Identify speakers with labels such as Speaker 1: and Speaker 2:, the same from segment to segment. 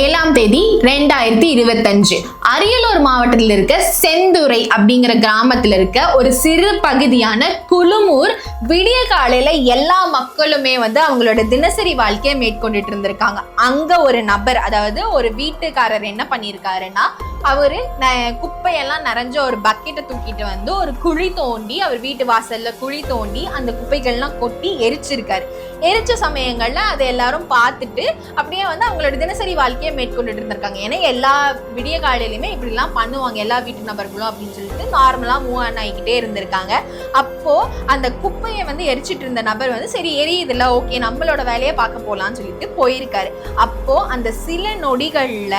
Speaker 1: ஏழாம் தேதி ரெண்டாயிரத்தி இருபத்தஞ்சு. அரியலூர் மாவட்டத்தில் இருக்க செந்துறை அப்படிங்கிற கிராமத்தில் இருக்க ஒரு சிறு பகுதியான குழுமூர் விடிய காலையில எல்லா மக்களுமே வந்து அவங்களோட தினசரி வாழ்க்கையை மேற்கொண்டுட்டு இருந்திருக்காங்க. அங்க ஒரு நபர் அதாவது ஒரு வீட்டுக்காரர் என்ன பண்ணியிருக்காருன்னா அவரு ந- குப்பையெல்லாம் நிறைஞ்ச ஒரு பக்கெட்டை தூக்கிட்டு வந்து ஒரு குழி தோண்டி அவர் வீட்டு வாசல்ல குழி தோண்டி அந்த குப்பைகள்லாம் கொட்டி எரிச்சிருக்காரு. எரிச்ச சமயங்கள்ல அதை எல்லாரும் பார்த்துட்டு அப்படியே வந்து அவங்களோட தினசரி வாழ்க்கையை மேற்கொண்டுட்டு இருந்திருக்காங்க. ஏன்னா எல்லா விடிய காலையிலுமே இப்படிலாம் பண்ணுவாங்க. எல்லா வீட்டு நபர்களும் அப்படின்னு சொல்லிட்டு நார்மலாக மூவ் ஆன் ஆகிக்கிட்டே இருந்திருக்காங்க. அப்போது அந்த குப்பையை வந்து எரிச்சிட்டு இருந்த நபர் வந்து சரி எரியுதுல்ல ஓகே நம்மளோட வேலையை பார்க்க போகலான்னு சொல்லிட்டு போயிருக்காரு. அப்போது அந்த சில நொடிகளில்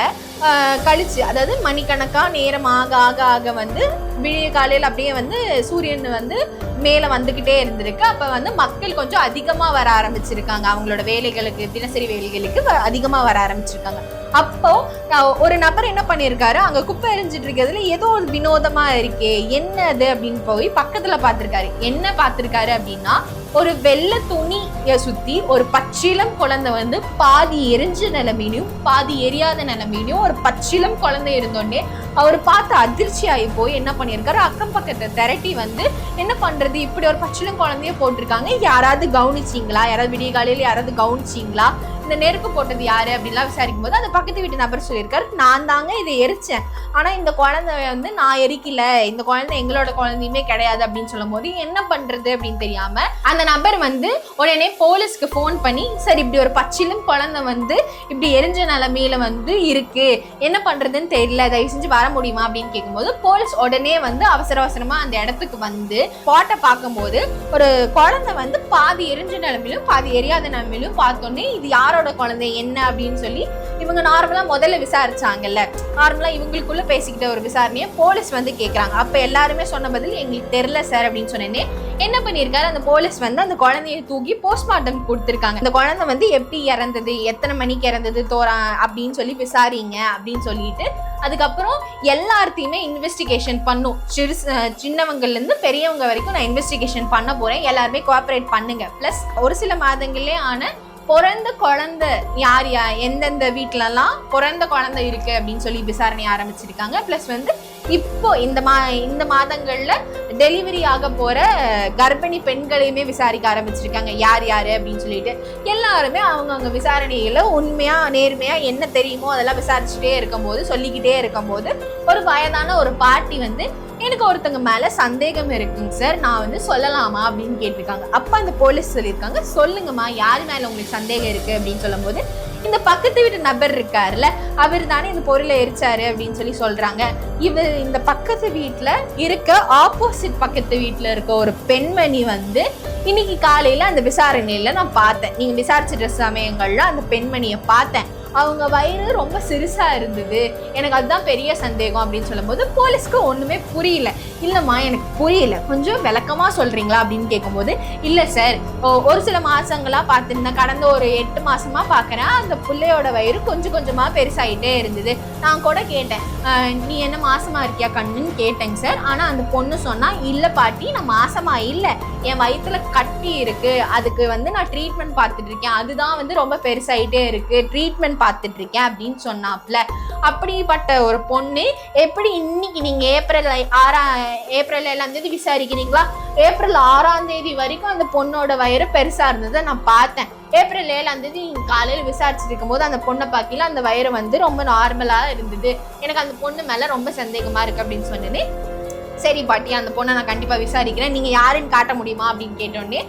Speaker 1: கழிச்சு அதாவது மணிக்கணக்காக நேரம் ஆக ஆக ஆக வந்து விடிய காலையில் அப்படியே வந்து சூரியன் வந்து மேலே வந்துக்கிட்டே இருந்திருக்கு. அப்போ வந்து மக்கள் கொஞ்சம் அதிகமாக வர ஆரம்பிச்சிருக்காங்க. அவங்களோட வேலைகளுக்கு தினசரி வேலைகளுக்கு வ- வர ஆரம்பிச்சிருக்காங்க. அப்போ ஒரு நபர் என்ன பண்ணியிருக்காரு அங்கே குப்பை எரிஞ்சிட்டு இருக்கிறதுல ஏதோ ஒரு வினோதமாக இருக்கே என்ன அது அப்படின்னு போய் பக்கத்தில் பார்த்துருக்காரு. என்ன பார்த்துருக்காரு அப்படின்னா ஒரு வெள்ளை துணியை சுற்றி ஒரு பச்சிலம் குழந்தை வந்து பாதி எரிஞ்ச நிலமையிலையும் பாதி எரியாத நிலமையிலையும் ஒரு பச்சிலம் குழந்தை இருந்தோடனே அவர் பார்த்து அதிர்ச்சி ஆகி போய் என்ன பண்ணியிருக்காரு? அக்கம் பக்கத்தை திரட்டி வந்து என்ன பண்ணுறது இப்படி ஒரு பச்சிலம் குழந்தைய போட்டிருக்காங்க. யாராவது கவனிச்சிங்களா? யாராவது விடிய காலையில் யாராவது கவனிச்சிங்களா? இந்த நெருப்பு போட்டது யாரு அப்படின்லாம் விசாரிக்கும் போது அந்த பக்கத்து வீட்டு நபர் சொல்லியிருக்காரு. நான் தாங்க இதை எரிச்சேன். ஆனா இந்த குழந்தை வந்து நான் எரிக்கல. இந்த குழந்தை எங்களோட குழந்தையுமே கிடையாது அப்படின்னு சொல்லும் போது என்ன பண்றது அப்படின்னு தெரியாம அந்த நபர் வந்து உடனே போலீஸ்க்கு ஃபோன் பண்ணி சரி இப்படி ஒரு பச்சிலும் குழந்தை வந்து இப்படி எரிஞ்ச நிலைமையில வந்து இருக்கு. என்ன பண்றதுன்னு தெரியல. தயவு செஞ்சு வர முடியுமா? அப்படின்னு கேட்கும்போது போலீஸ் உடனே வந்து அவசர அவசரமா அந்த இடத்துக்கு வந்து பாட்டை பார்க்கும்போது ஒரு குழந்தை வந்து பாதி எரிஞ்ச நிலைமையிலும் பாதி எரியாத நிலமையிலும் பார்த்தோன்னே இது யாரோட குழந்தை என்ன அப்படின்னு சொல்லி இவங்க நார்மலாக முதல்ல விசாரிச்சாங்கல்ல. நார்மலாக இவங்களுக்குள்ள பேசிக்கிட்ட ஒரு விசாரணையை போலீஸ் வந்து கேட்குறாங்க அப்போ எல்லாருமே சொன்ன பதில் எங்களுக்கு தெரியல சார் அப்படின்னு சொன்னேன்னே என்ன பண்ணியிருக்காரு அந்த போலீஸ் வந்து அந்த குழந்தைய தூக்கி போஸ்ட்மார்ட்டம் கொடுத்துருக்காங்க. அந்த குழந்தை வந்து எப்படி இறந்தது? எத்தனை மணிக்கு இறந்தது? தோறா அப்படின்னு சொல்லி விசாரிங்க அப்படின்னு சொல்லிட்டு அதுக்கப்புறம் எல்லாத்தையுமே இன்வெஸ்டிகேஷன் பண்ணும். சிறு சின்னவங்கள்லேருந்து பெரியவங்க வரைக்கும் நான் இன்வெஸ்டிகேஷன் பண்ண போகிறேன் எல்லாருமே கோஆப்ரேட் பண்ணுங்க. ப்ளஸ் ஒரு சில மாதங்களே ஆன பிறந்த குழந்தை யார் யா? எந்தெந்த வீட்டிலலாம் பிறந்த குழந்தை இருக்கு அப்படின்னு சொல்லி விசாரணை ஆரம்பிச்சிருக்காங்க. ப்ளஸ் வந்து இப்போ இந்த மா இந்த மாதங்களில் டெலிவரி ஆக போகிற கர்ப்பிணி பெண்களையுமே விசாரிக்க ஆரம்பிச்சிருக்காங்க. யார் யார் அப்படின்னு சொல்லிட்டு. எல்லாருமே அவங்கவுங்க விசாரணையில் உண்மையாக நேர்மையாக என்ன தெரியுமோ அதெல்லாம் விசாரிச்சுட்டே இருக்கும்போது சொல்லிக்கிட்டே இருக்கும்போது ஒரு வயதான ஒரு பாட்டி வந்து எனக்கு ஒருத்தங்க மேல சந்தேகம் இருக்குங்க சார். நான் வந்து சொல்லலாமா அப்படின்னு கேட்டிருக்காங்க. அப்ப அந்த போலீஸ் சொல்லியிருக்காங்க. சொல்லுங்கம்மா யார் மேல உங்களுக்கு சந்தேகம் இருக்கு அப்படின்னு சொல்லும்போது இந்த பக்கத்து வீட்டு நபர் இருக்காருல்ல அவர் தானே இந்த பொருளை எரிச்சாரு அப்படின்னு சொல்லி சொல்றாங்க. இவர் இந்த பக்கத்து வீட்டுல இருக்க ஆப்போசிட் பக்கத்து வீட்டுல இருக்க ஒரு பெண்மணி வந்து இன்னைக்கு காலையில அந்த விசாரணையில நான் பார்த்தேன். நீங்க விசாரிச்சிட்ட சமயங்கள்ல அந்த பெண்மணியை பார்த்தேன். அவங்க வயிறு ரொம்ப சிறுசா இருந்தது. எனக்கு அதுதான் பெரிய சந்தேகம் அப்படின்னு சொல்லும்போது போலீஸ்க்கு ஒண்ணுமே புரியல. இல்லைம்மா எனக்கு புரியல. கொஞ்சம் விளக்கமா சொல்றீங்களா அப்படின்னு கேட்கும்போது இல்லை சார். ஒரு சில மாசங்களா பார்த்துருந்தேன். கடந்த ஒரு எட்டு மாசமா பார்க்குறேன் அந்த பிள்ளையோட வயிறு கொஞ்சம் கொஞ்சமா பெருசாயிட்டே இருந்தது. நான் கூட கேட்டேன். நீ என்ன மாசமா இருக்கியா கண்ணுன்னு கேட்டேங்க சார். ஆனா அந்த பொண்ணு சொன்னா இல்லை பாட்டி நான் மாசமா இல்லை. என் வயிற்றுல கட்டி இருக்கு. அதுக்கு வந்து நான் ட்ரீட்மெண்ட் பார்த்துட்டு இருக்கேன். அதுதான் வந்து ரொம்ப பெருசாயிட்டே இருக்கு. ட்ரீட்மெண்ட் பார்த்துட்டு இருக்கேன் அப்படின்னு சொன்னாப்ல. அப்படிப்பட்ட ஒரு பொண்ணு எப்படி இன்னைக்கு நீங்க ஏப்ரல் ஆறா ஏப்ரல் ஏழாம் தேதி விசாரிக்கிறீங்களா? ஏப்ரல் ஆறாம் தேதி வரைக்கும் அந்த பொண்ணோட வயிறு பெருசா இருந்ததை நான் பார்த்தேன். ஏப்ரல் ஏழாம் தேதி நீங்க காலையில விசாரிச்சுட்டு இருக்கும்போது அந்த பொண்ணை பார்க்கல அந்த வயிறு வந்து ரொம்ப நார்மலாக இருந்தது. எனக்கு அந்த பொண்ணு மேலே ரொம்ப சந்தேகமா இருக்கு அப்படின்னு சொன்னேனே. சரி பாட்டி அந்த பொண்ணை நான் கண்டிப்பாக விசாரிக்கிறேன். நீங்கள் யாருன்னு காட்ட முடியுமா அப்படின்னு கேட்டோடனே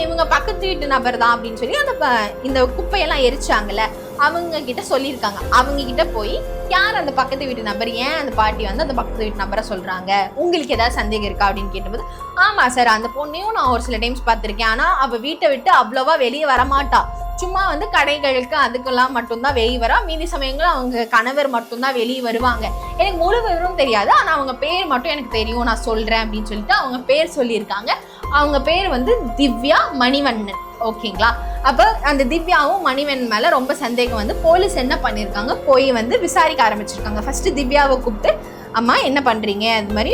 Speaker 1: இவங்க பக்கத்து வீட்டு நபர் தான் அப்படின்னு சொல்லி அந்த ப- இந்த குப்பையெல்லாம் எரிச்சாங்கல்ல. அவங்க கிட்ட சொல்லியிருக்காங்க. அவங்க கிட்ட போய் யார் அந்த பக்கத்து வீட்டு நபர்? ஏன் அந்த பாட்டி வந்து அந்த பக்கத்து வீட்டு நபரை சொல்கிறாங்க உங்களுக்கு ஏதாவது சந்தேகம் இருக்கா? அப்படின்னு கேட்டபோது ஆமாம் சார் அந்த பொண்ணையும் நான் ஒரு சில டைம்ஸ் பார்த்துருக்கேன். ஆனால் அவள் வீட்டை விட்டு அவ்வளோவா வெளியே வரமாட்டா சும்மா வந்து கடைகளுக்கு அதுக்கெல்லாம் மட்டும்தான் வெளியே வரா. மீதி சமயங்கள் அவங்க கணவர் மட்டும்தான் வெளியே வருவாங்க. எனக்கு முழு விவரம் தெரியாது. ஆனால் அவங்க பேர் மட்டும் எனக்கு தெரியும். நான் சொல்கிறேன் அப்படின்னு சொல்லிட்டு அவங்க பேர் சொல்லியிருக்காங்க. அவங்க பேர் வந்து திவ்யா மணிவண்ணன். ஓகேங்களா? அப்போ அந்த திவ்யாவும் மணிவன் மேலே ரொம்ப சந்தேகம் வந்து போலீஸ் என்ன பண்ணியிருக்காங்க போய் வந்து விசாரிக்க ஆரம்பிச்சிருக்காங்க. ஃபஸ்ட்டு திவ்யாவை கூப்பிட்டு அம்மா என்ன பண்ணுறீங்க அது மாதிரி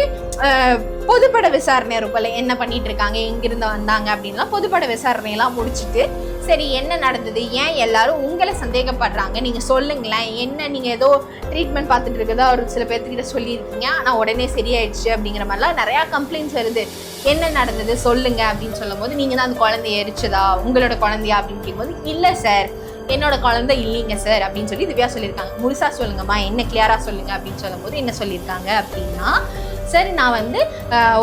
Speaker 1: பொதுப்பட விசாரணை இருக்கும்ல என்ன பண்ணிட்டு இருக்காங்க எங்கிருந்து வந்தாங்க? அப்படின்லாம் பொதுப்பட விசாரணையெல்லாம் முடிச்சுட்டு சரி என்ன நடந்தது? ஏன் எல்லாரும் உங்களை சந்தேகப்படுறாங்க? நீங்கள் சொல்லுங்களேன். என்ன நீங்கள் ஏதோ ட்ரீட்மெண்ட் பார்த்துட்டு இருக்கதா ஒரு சில பேர்த்துக்கிட்ட சொல்லியிருக்கீங்க? ஆனால் உடனே சரியாயிடுச்சு. அப்படிங்கிற மாதிரிலாம் நிறையா கம்ப்ளைண்ட்ஸ் வருது. என்ன நடந்தது சொல்லுங்க அப்படின்னு சொல்லும் போது நீங்க தான் அந்த குழந்தைய எரிச்சதா? உங்களோட குழந்தையா அப்படின்னு கேட்கும்போது இல்லை சார். என்னோட குழந்தை இல்லைங்க சார். அப்படின்னு சொல்லி திவ்யா சொல்லியிருக்காங்க. முழுசா சொல்லுங்கம்மா. என்ன கிளியரா சொல்லுங்க அப்படின்னு சொல்லும்போது என்ன சொல்லியிருக்காங்க அப்படின்னா சரி நான் வந்து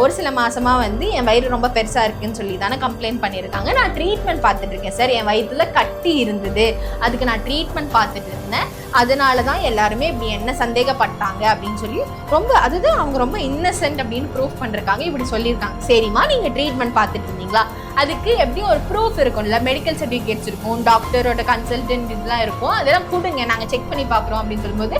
Speaker 1: ஒரு சில மாதமாக வந்து என் வயிறு ரொம்ப பெருசாக இருக்குன்னு சொல்லி தானே கம்ப்ளைண்ட் பண்ணியிருக்காங்க. நான் ட்ரீட்மெண்ட் பார்த்துட்டு இருக்கேன். சார் என் வயிற்றுல கட்டி இருந்தது. அதுக்கு நான் ட்ரீட்மெண்ட் பார்த்துட்டு இருந்தேன். அதனால தான் எல்லாருமே இப்படி என்ன சந்தேகப்பட்டாங்க அப்படின்னு சொல்லி ரொம்ப அதுதான் அவங்க ரொம்ப இன்னசென்ட் அப்படின்னு ப்ரூஃப் பண்ணிருக்காங்க. இப்படி சொல்லியிருக்காங்க. சரிம்மா நீங்கள் ட்ரீட்மெண்ட் பார்த்துட்டு இருந்தீங்களா? அதுக்கு எப்படியும் ஒரு ப்ரூஃப் இருக்கும்ல. மெடிக்கல் சர்டிஃபிகேட்ஸ் இருக்கும் டாக்டரோட கன்சல்டன்ட் இதெல்லாம் இருக்கும். அதெல்லாம் கொடுங்க. நாங்கள் செக் பண்ணி பார்க்குறோம் அப்படின்னு சொல்லும்போது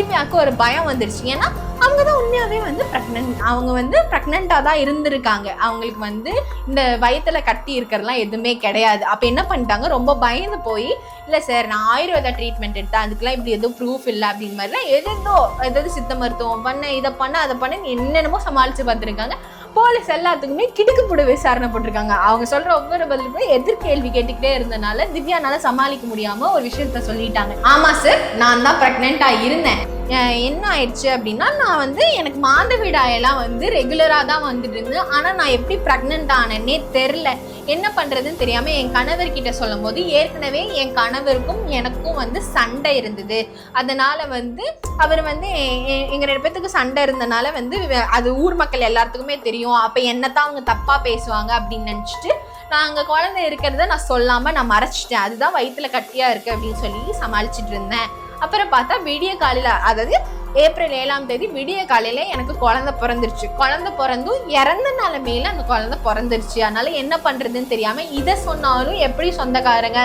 Speaker 1: திவ்யாவுக்கு ஒரு பயம் வந்துருச்சு. ஏன்னா அவங்க தான் உண்மையாகவே வந்து ப்ரெக்னென்ட் அவங்க வந்து ப்ரெக்னெண்ட்டாக தான் இருந்திருக்காங்க. அவங்களுக்கு வந்து இந்த வயத்தில் கட்டி இருக்கிறதுலாம் எதுவுமே கிடையாது. அப்போ என்ன பண்ணிட்டாங்க? ரொம்ப பயந்து போய் இல்லை சார் நான் ஆயுர்வேதா ட்ரீட்மெண்ட் எடுத்தேன். அதுக்கெல்லாம் இப்படி எதுவும் ப்ரூஃப் இல்லை. அப்படிங்கிற மாதிரிலாம் எதோ எதாவது சித்த மருத்துவம் பண்ண இதை பண்ண அதை பண்ண என்னென்னமோ சமாளித்து பார்த்துருக்காங்க. போலீஸ் எல்லாத்துக்குமே கிடுக்குப்புடு விசாரணை போட்டிருக்காங்க. அவங்க சொல்ற ஒவ்வொரு பதிலுமே எதிர்கேள்வி கேட்டுக்கிட்டே இருந்தனால திவ்யானால சமாளிக்க முடியாம ஒரு விஷயத்த சொல்லிட்டாங்க. ஆமா சார் நான் தான் ப்ரெக்னெண்டா இருந்தேன். என்ன ஆயிடுச்சு அப்படின்னா நான் வந்து எனக்கு மாதவிடாயெல்லாம் வந்து ரெகுலராக தான் வந்துட்டு இருந்தேன் ஆனால் நான் எப்படி ப்ரெக்னென்ட் ஆனேன்னே தெரில என்ன பண்ணுறதுன்னு தெரியாமல் என் கணவர்கிட்ட சொல்லும் போது ஏற்கனவே என் கணவருக்கும் எனக்கும் வந்து சண்டை இருந்தது. அதனால் வந்து அவர் வந்து எ- ரெண்டு பேத்துக்கு சண்டை இருந்தனால வந்து அது ஊர் மக்கள் எல்லாத்துக்குமே தெரியும். அப்போ என்னத்தான் அவங்க தப்பாக பேசுவாங்க அப்படின்னு நினச்சிட்டு நான் அங்கே குழந்தை இருக்கிறத நான் சொல்லாமல் நான் மறைச்சிட்டேன். அதுதான் வயிற்றுல கட்டியாக இருக்குது அப்படின்னு சொல்லி சமாளிச்சிட்டு இருந்தேன். அப்புறம் பார்த்தா விடிய காலையில் அதாவது ஏப்ரல் ஏழாம் தேதி விடிய காலையில எனக்கு குழந்தை பிறந்துருச்சு. குழந்தை பிறந்தும் இறந்த நிலைமையில அந்த குழந்தை பிறந்துருச்சு. அதனால என்ன பண்றதுன்னு தெரியாம இதை சொன்னாலும் எப்படி சொந்தக்காரங்க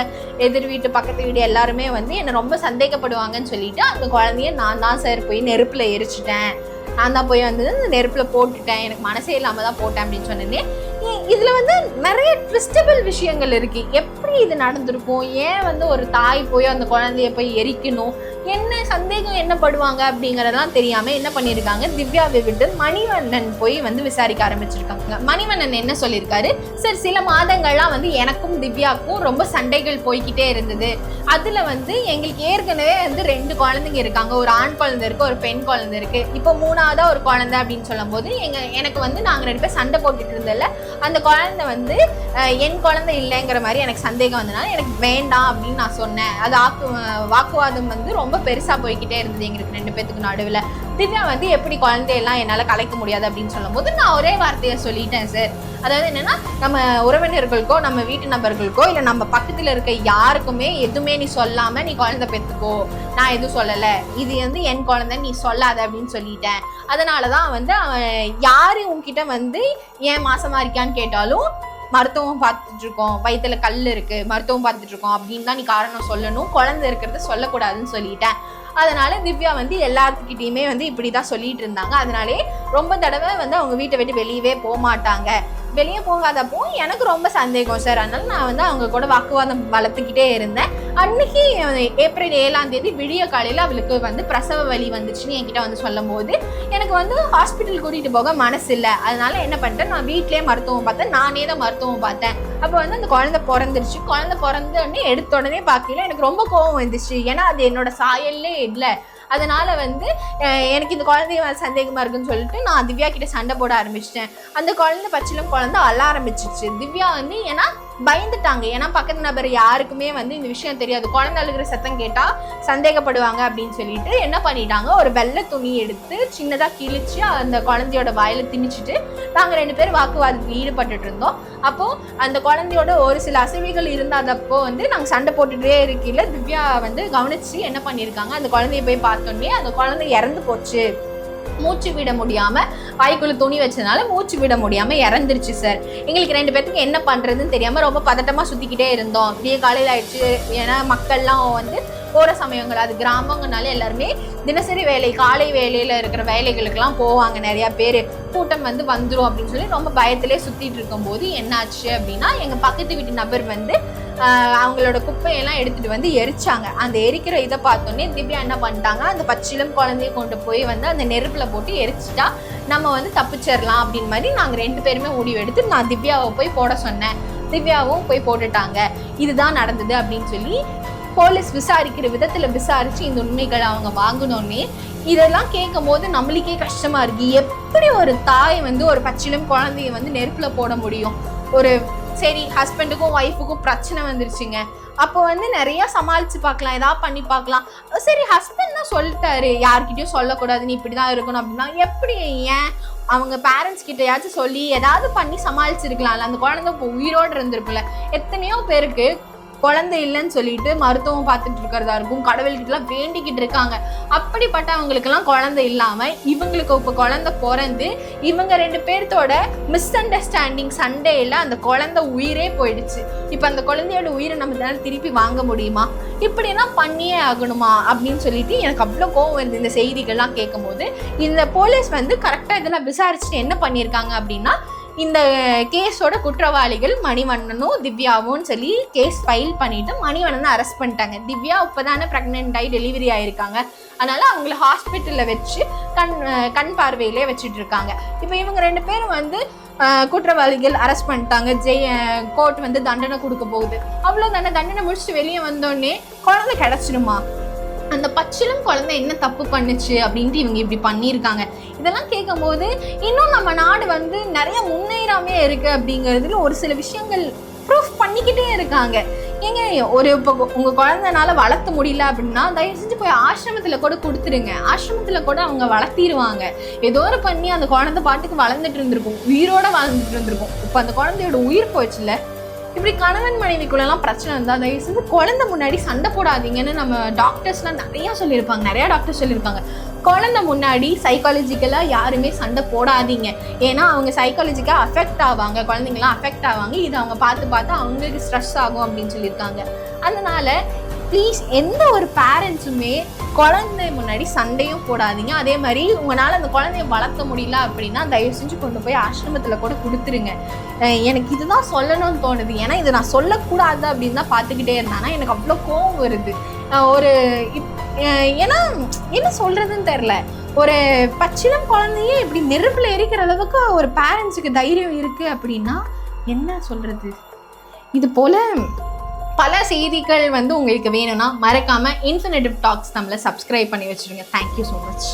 Speaker 1: எதிர் வீட்டு பக்கத்து வீடு எல்லாருமே வந்து என்னை ரொம்ப சந்தேகப்படுவாங்கன்னு சொல்லிட்டு அந்த குழந்தைய நான் தான் சார் போய் நெருப்புல எரிச்சிட்டேன். நான் தான் போய் வந்து அந்த நெருப்புல போட்டுட்டேன். எனக்கு மனசே இல்லாம தான் போட்டேன் அப்படின்னு சொன்னேன். இதுல வந்து நிறைய ட்விஸ்டபிள் விஷயங்கள் இருக்கு. எப்படி இது நடந்திருக்கும்? ஏன் வந்து ஒரு தாய் போய் அந்த குழந்தைய போய் எரிக்கணும்? என்ன சந்தேகம் என்ன படுவாங்க அப்படிங்கறதெல்லாம் தெரியாம என்ன பண்ணியிருக்காங்க? திவ்யாவை விட்டு மணிவண்ணன் போய் வந்து விசாரிக்க ஆரம்பிச்சிருக்காங்க. மணிவண்ணன் என்ன சொல்லியிருக்காரு? சார் சில மாதங்கள்லாம் வந்து எனக்கும் திவ்யாவுக்கும் ரொம்ப சண்டைகள் போய்கிட்டே இருந்தது. அதுல வந்து எங்களுக்கு ஏற்கனவே வந்து ரெண்டு குழந்தைங்க இருக்காங்க. ஒரு ஆண் குழந்தை இருக்கு ஒரு பெண் குழந்தை இருக்கு. இப்போ மூணாவதா ஒரு குழந்தை அப்படின்னு சொல்லும்போது எங்க எனக்கு வந்து நாங்க ரெண்டு பேர் சண்டை போட்டுட்டு இருந்ததில்ல அந்த குழந்தை வந்து என் குழந்தை இல்லைங்கிற மாதிரி எனக்கு சந்தேகம் வந்தனால எனக்கு வேண்டாம் அப்படின்னு நான் சொன்னேன். அது ஆக்கு வாக்குவாதம் வந்து ரொம்ப பெருசா போய்க்கிட்டே இருந்தது எங்களுக்கு ரெண்டு பேத்துக்கு நடுவில். திவ்யா வந்து எப்படி குழந்தையெல்லாம் என்னால் கலைக்க முடியாது அப்படின்னு சொல்லும்போது நான் ஒரே வார்த்தையை சொல்லிட்டேன் சார். அதாவது என்னன்னா நம்ம உறவினர்களுக்கோ நம்ம வீட்டு நபர்களுக்கோ இல்லை நம்ம பக்கத்தில் இருக்க யாருக்குமே எதுவுமே நீ சொல்லாம நீ குழந்தை பெற்றுக்கோ நான் எதுவும் சொல்லலை. இது வந்து என் குழந்தை நீ சொல்லாத அப்படின்னு சொல்லிட்டேன். அதனால தான் வந்து அவன் யாரு உன்கிட்ட வந்து ஏன் மாசமா இருக்கான்னு கேட்டாலும் மருத்துவம் பார்த்துட்டு இருக்கோம் வயிற்றுல கல் இருக்கு மருத்துவம் பார்த்துட்டு இருக்கோம் அப்படின்னு தான் நீ காரணம் சொல்லணும். குழந்தை இருக்கிறத சொல்லக்கூடாதுன்னு சொல்லிட்டேன். அதனால திவ்யா வந்து எல்லாத்துக்கிட்டையுமே வந்து இப்படி தான் சொல்லிட்டு இருந்தாங்க. அதனாலே ரொம்ப தடவை வந்து அவங்க வீட்டை விட்டு வெளியவே போக மாட்டாங்க. வெளியே போகாதப்போ எனக்கு ரொம்ப சந்தேகம் சார். அதனால நான் வந்து அவங்க கூட வாக்குவாதம் வளர்த்துக்கிட்டே இருந்தேன். அன்னைக்கு ஏப்ரல் ஏழாம் தேதி விடிய காலையில் அவளுக்கு வந்து பிரசவ வலி வந்துச்சுன்னு என்கிட்ட வந்து சொல்லும் போது எனக்கு வந்து ஹாஸ்பிட்டல் கூட்டிகிட்டு போக மனசு இல்லை. அதனால என்ன பண்ணிட்டேன் நான் வீட்டிலேயே மருத்துவம் பார்த்தேன். நானே தான் மருத்துவம் பார்த்தேன். அப்போ வந்து அந்த குழந்தை பிறந்துருச்சு. குழந்தை பிறந்த உடனே எடுத்த உடனே பார்க்கல எனக்கு ரொம்ப கோவம் வந்துச்சு. ஏன்னா அது என்னோட சாயல்லே இல்லை. அதனால் வந்து எனக்கு இந்த குழந்தைய சந்தேகமாக இருக்குன்னு சொல்லிட்டு நான் திவ்யா கிட்ட சண்டை போட ஆரம்பிச்சிட்டேன். அந்த குழந்தை பச்சிலும் குழந்தை அழ ஆரம்பிச்சிச்சு திவ்யா வந்து ஏன்னா பயந்துட்டாங்க. ஏன்னா பக்கத்து நபர் யாருக்குமே வந்து இந்த விஷயம் தெரியாது. குழந்தை அழுகிற சத்தம் கேட்டால் சந்தேகப்படுவாங்க அப்படின்னு சொல்லிட்டு என்ன பண்ணிட்டாங்க? ஒரு வெள்ளை துணி எடுத்து சின்னதாக கிழிச்சு அந்த குழந்தையோட வாயில திணிச்சிட்டு நாங்கள் ரெண்டு பேரும் வாக்குவாதத்தில் ஈடுபட்டுட்டு இருந்தோம். அப்போது அந்த குழந்தையோட ஒரு சில அசைவிகள் இருந்தாதப்போ வந்து நாங்கள் சண்டை போட்டுகிட்டே இருக்கையில் திவ்யா வந்து கவனிச்சு என்ன பண்ணியிருக்காங்க அந்த குழந்தைய போய் பார்த்தோன்னே அந்த குழந்தை இறந்து போச்சு. மூச்சு விட முடியாம வாய்க்குள்ள துணி வச்சதுனால மூச்சு விட முடியாம இறந்துருச்சு சார் எங்களுக்கு ரெண்டு பேர்த்துக்கு என்ன பண்றதுன்னு தெரியாம ரொம்ப பதட்டமா சுத்திக்கிட்டே இருந்தோம். இப்படியே காலையில் ஆயிடுச்சு. ஏன்னா மக்கள்லாம் வந்து போற சமயங்கள் அது கிராமங்கனால எல்லாருமே தினசரி வேலை காலை வேலையில இருக்கிற வேலைகளுக்கெல்லாம் போவாங்க நிறைய பேர். கூட்டம் வந்து வந்துடும் அப்படின்னு சொல்லி ரொம்ப பயத்திலே சுத்திட்டு இருக்கும்போது என்னாச்சு அப்படின்னா எங்க பக்கத்து வீட்டு நபர் வந்து அவங்களோட குப்பையெல்லாம் எடுத்துட்டு வந்து எரிச்சாங்க. அந்த எரிக்கிற இதை பார்த்தோன்னே திவ்யா என்ன பண்ணிட்டாங்க? அந்த பச்சிலம் குழந்தைய கொண்டு போய் வந்து அந்த நெருப்பில் போட்டு எரிச்சிட்டா நம்ம வந்து தப்பிச்சிடலாம் அப்படின்னு மாதிரி நாங்கள் ரெண்டு பேருமே முடிவு எடுத்து நான் திவ்யாவை போய் போட சொன்னேன். திவ்யாவும் போய் போட்டுட்டாங்க. இதுதான் நடந்தது அப்படின்னு சொல்லி போலீஸ் விசாரிக்கிற விதத்தில் விசாரித்து இந்த உண்மைகளை அவங்க வாங்கினோன்னே இதெல்லாம் கேட்கும் போது நம்மளுக்கே கஷ்டமா இருக்கு. எப்படி ஒரு தாய் வந்து ஒரு பச்சிலும் குழந்தைய வந்து நெருப்புல போட முடியும்? ஒரு சரி ஹஸ்பண்டுக்கும் ஒய்ஃபுக்கும் பிரச்சனை வந்துருச்சுங்க. அப்போ வந்து நிறைய சமாளித்து பார்க்கலாம் ஏதாவது பண்ணி பார்க்கலாம். சரி ஹஸ்பண்ட் தான் சொல்லிட்டாரு. யார்கிட்டயும் சொல்லக்கூடாது நீ இப்படி தான் இருக்கணும் அப்படின்னா. எப்படி ஏன்? அவங்க பேரண்ட்ஸ் கிட்டயாச்சும் சொல்லி ஏதாவது பண்ணி சமாளிச்சிருக்கலாம்ல. அந்த குழந்தை இப்போ உயிரோடு இருந்திருக்குல்ல எத்தனையோ பேருக்கு குழந்தை இல்லைன்னு சொல்லிட்டு மருத்துவம் பார்த்துட்டு இருக்கிறதா இருக்கும் கடவுள்கிட்டலாம் வேண்டிக்கிட்டு இருக்காங்க. அப்படிப்பட்டவங்களுக்கெல்லாம் குழந்தை இல்லாமல் இவங்களுக்கு இப்போ குழந்தை பிறந்து இவங்க ரெண்டு பேர்த்தோட மிஸ் அண்டர்ஸ்டாண்டிங் சண்டேயில் அந்த குழந்தை உயிரே போயிடுச்சு. இப்போ அந்த குழந்தையோட உயிரை நம்ம திருப்பி வாங்க முடியுமா? இப்படிலாம் பண்ணியே ஆகணுமா? அப்படின்னு சொல்லிட்டு எனக்கு அவ்வளோ கோவம் இருந்தது இந்த செய்திகள்லாம் கேட்கும்போது. இந்த போலீஸ் வந்து கரெக்டாக இதெல்லாம் விசாரிச்சுட்டு என்ன பண்ணியிருக்காங்க அப்படின்னா இந்த கேஸோட குற்றவாளிகள் மணிவண்ணனும் திவ்யாவும் சொல்லி கேஸ் ஃபைல் பண்ணிட்டு மணிவண்ணனை அரெஸ்ட் பண்ணிட்டாங்க. திவ்யா இப்போதானே ப்ரெக்னென்ட் ஆகி டெலிவரி ஆயிருக்காங்க. அதனால அவங்கள ஹாஸ்பிட்டலில் வச்சு கண் கண் பார்வையிலே வச்சுட்டு இருக்காங்க. இப்போ இவங்க ரெண்டு பேரும் வந்து குற்றவாளிகள் அரெஸ்ட் பண்ணிட்டாங்க. ஜெய கோர்ட் வந்து தண்டனை கொடுக்க போகுது. அவ்வளோ தானே தண்டனை முடிச்சுட்டு வெளியே வந்தோடனே குழந்தை கிடச்சிடுமா? அந்த பச்சிலும் குழந்தை என்ன தப்பு பண்ணுச்சு அப்படின்ட்டு இவங்க இப்படி பண்ணியிருக்காங்க. இதெல்லாம் கேட்கும்போது இன்னும் நம்ம நாடு வந்து நிறைய முன்னேறாமே இருக்குது அப்படிங்கிறதுல ஒரு சில விஷயங்கள் ப்ரூஃப் பண்ணிக்கிட்டே இருக்காங்க. ஏங்க ஒரு இப்போ உங்கள் குழந்தைனால வளர்த்த முடியல அப்படின்னா தயவு செஞ்சு போய் ஆசிரமத்தில் கூட கொடுத்துருங்க. ஆசிரமத்தில் கூட அவங்க வளர்த்திடுவாங்க ஏதோ ஒரு பண்ணி அந்த குழந்தை பாட்டுக்கு வளர்ந்துட்டு இருந்திருக்கும். உயிரோட வளர்ந்துட்டு இருந்திருக்கும். இப்போ அந்த குழந்தையோட உயிர் போச்சுல்ல? இப்படி கணவன் மனைவிக்குள்ளெல்லாம் பிரச்சனை இருந்தால் தயவு செஞ்சு குழந்தை முன்னாடி சண்டை போடாதீங்கன்னு நம்ம டாக்டர்ஸ்லாம் நிறையா சொல்லியிருப்பாங்க. நிறையா டாக்டர்ஸ் சொல்லியிருக்காங்க. குழந்த முன்னாடி சைக்காலஜிக்கலாக யாருமே சண்டை போடாதீங்க. ஏன்னா அவங்க சைக்காலஜிக்காக அஃபெக்ட் ஆவாங்க. குழந்தைங்களாம் அஃபெக்ட் ஆவாங்க. இது அவங்க பார்த்து பார்த்து அவங்களுக்கு ஸ்ட்ரெஸ் ஆகும் அப்படின்னு சொல்லியிருக்காங்க. அதனால ப்ளீஸ் எந்த ஒரு பேரண்ட்ஸுமே குழந்தை முன்னாடி சண்டையும் போடாதீங்க. அதே மாதிரி உங்களால் அந்த குழந்தைய வளர்த்த முடியல அப்படின்னா தயவு செஞ்சு கொண்டு போய் ஆசிரமத்தில் கூட கொடுத்துருங்க. எனக்கு இதுதான் சொல்லணும்னு தோணுது. ஏன்னா இது நான் சொல்லக்கூடாது அப்படின்னு தான் பார்த்துக்கிட்டே இருந்தானா எனக்கு அவ்வளோ கோவம் வருது. ஒரு இப்- ஏன்னா என்ன சொல்கிறதுன்னு தெரில ஒரு பச்சிலம் குழந்தையே இப்படி நெருப்பில் எரிக்கிற அளவுக்கு ஒரு பேரண்ட்ஸுக்கு தைரியம் இருக்குது அப்படின்னா என்ன சொல்கிறது இது போல் பல செய்திகள் வந்து உங்களுக்கு வேணும்னா மறக்காம இன்ஃபினிட்டிவ் டாக்ஸ் நம்மளை சப்ஸ்கிரைப் பண்ணி வச்சிருங்க. Thank you so much